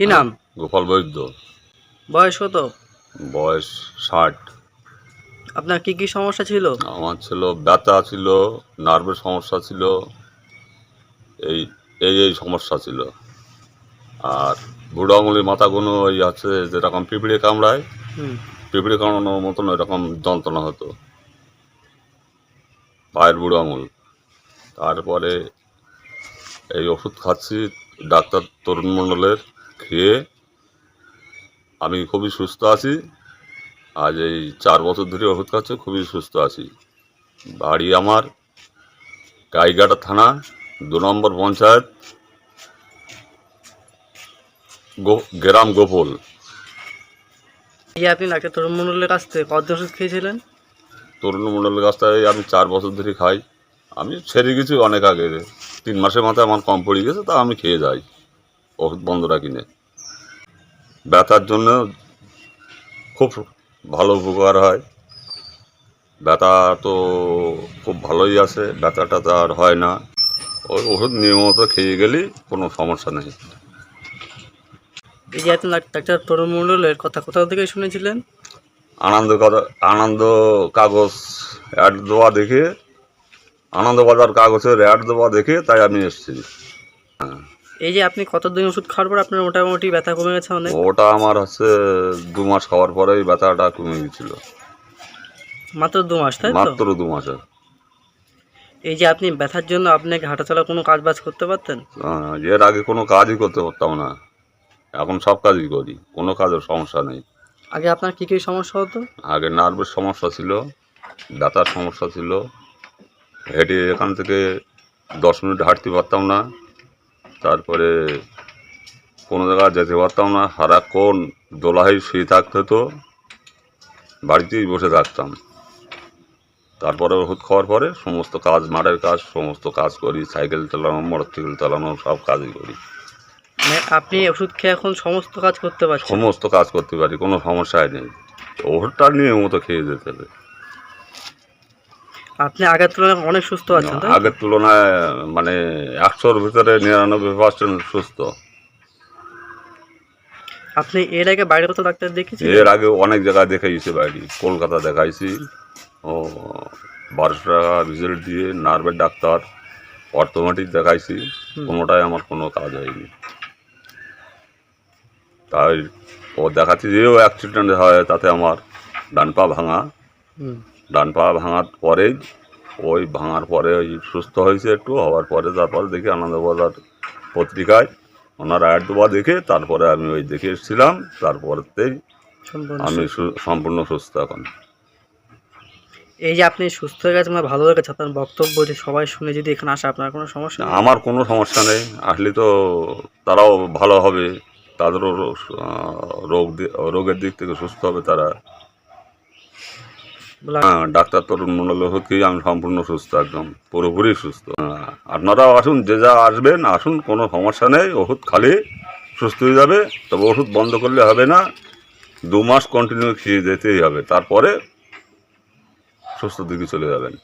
কি নাম? গোপাল বৈদ্য। বয়স কত? বয়স ষাট। আপনার কি কি সমস্যা ছিল? আমার ছিল ব্যথা ছিল নার্ভের সমস্যা ছিল এই এই এই সমস্যা ছিল। আর বুড়ো আঙুলির মাথাগুলো ওই আছে যেরকম পিঁপড়ে কামড়ায় পিঁপড়ে কামড়ানোর মতন এরকম যন্ত্রণা হতো। পায়ের বুড়ো আঙুল। তারপরে এই ওষুধ খাচ্ছি ডাক্তার তরুণ মণ্ডলের। খেয়ে আমি খুবই সুস্থ আছি। আজ এই চার বছর ধরে ওষুধ খাচ্ছি খুবই সুস্থ আছি। বাড়ি আমার গাইঘাটা থানা দু নম্বর পঞ্চায়েত গ্রাম গোপল। আপনি তরুণ মণ্ডলের কাছ থেকে কত ওষুধ খেয়েছিলেন? তরুণ মণ্ডলের গাছটাই আমি চার বছর ধরে খাই। আমি ছেড়ে গেছি অনেক আগে তিন মাসের মাথায় আমার কম পড়ে গেছে তা আমি খেয়ে যাই। ওষুধ বন্ধরা কিনে ব্যথার জন্য খুব ভালো উপকার হয়। ব্যথা তো খুব ভালোই আছে ব্যথাটা তো আর হয় না। ওই ওষুধ নিয়মিত খেয়ে গেলেই কোনো সমস্যা নেই। এই যে ডাক- ডাক্তার তরুণ মণ্ডলের কথা কোথাও থেকে শুনেছিলেন? আনন্দ কথা আনন্দ কাগজ অ্যাড দেওয়া দেখে আনন্দবাজার কাগজের অ্যাড দেওয়া দেখে তাই আমি এসেছি। এই যে আপনি কতদিন ওষুধ খাওয়ার পর আপনার মোটামুটি ব্যথা কমে গেছে অনেক? ওটা আমার হচ্ছে দু মাস খাওয়ার পরেই ব্যথাটা কমে গেছিল। মাত্র দু মাস তাই তো? মাত্র দু মাসে এই যে আপনি ব্যথার জন্য আপনাকে হাঁটাচলা কোনো কাজ বাজ করতে পারতেন? এর আগে কোনো কাজই করতে পারতাম না। এখন সব কাজই করি কোনো কাজের সমস্যা নেই। আগে আপনার কী কী সমস্যা হতো? আগে নার্ভের সমস্যা ছিল ব্যথার সমস্যা ছিল। হেঁটে এখান থেকে দশ মিনিট হাঁটতে পারতাম না। তারপরে কোনো জায়গায় যেতে পারতাম না সারাক্ষণ দোলাহাই শুয়ে থাকতে হতো বাড়িতেই বসে থাকতাম। তারপরে ওষুধ খাওয়ার পরে সমস্ত কাজ মাঠের কাজ সমস্ত কাজ করি সাইকেল চালানো মোটরসাইকেল চালানো সব কাজই করি। মানে আপনি ওষুধ খেয়ে এখন সমস্ত কাজ করতে পারছেন? সমস্ত কাজ করতে পারি কোনো সমস্যাই নেই। ওষুধটা নিয়ে মতো খেয়ে যেতে হবে। আপনি আগের তুলনায় অনেক সুস্থ আছেন? আগের তুলনায় মানে একশোর ভিতরে নিরানব্বই পার্সেন্ট সুস্থ। আপনি এর আগে বাইরে কত ডাক্তার দেখেছেন এর আগে অনেক জায়গায় দেখাইছি বাইরে। কলকাতা দেখাইছি। ও বারোশো টাকা রিজাল্ট দিয়ে নার্ভের ডাক্তার অর্থোমেটিক দেখাইছি। কোনোটাই আমার কোনো কাজ হয়নি। তাই ও দেখাচ্ছি যেও অ্যাক্সিডেন্ট হয় তাতে আমার ডান পা ভাঙা। ডান পা ভাঙার পরেই ওই ভাঙার পরে ওই সুস্থ হয়েছে একটু হওয়ার পরে তারপরে দেখি আনন্দবাজার পত্রিকায়। ওনার অ্যাড দেওয়া দেখে তারপরে আমি ওই দেখে এসেছিলাম তারপরেতেই আমি সম্পূর্ণ সুস্থ এখন। এই যে আপনি সুস্থ হয়ে গেছেন ভালো লেগেছে আপনার বক্তব্য যে সবাই শুনে যদি এখানে আসে আপনার কোনো সমস্যা নেই? আমার কোনো সমস্যা নেই। আসলে তো তারাও ভালো হবে তাদেরও রোগ রোগের দিক থেকে সুস্থ হবে তারা। হ্যাঁ ডাক্তার তরুণ মন্ডল হতেই আমি সম্পূর্ণ সুস্থ একদম পুরোপুরি সুস্থ। হ্যাঁ, আপনারাও আসুন যে যা আসবেন আসুন কোনো সমস্যা নেই ওষুধ খালি সুস্থ হয়ে যাবে তবে ওষুধ বন্ধ করলে হবে না দু মাস কন্টিনিউ খেয়ে যেতেই হবে তারপরে সুস্থ দিকে চলে যাবেন।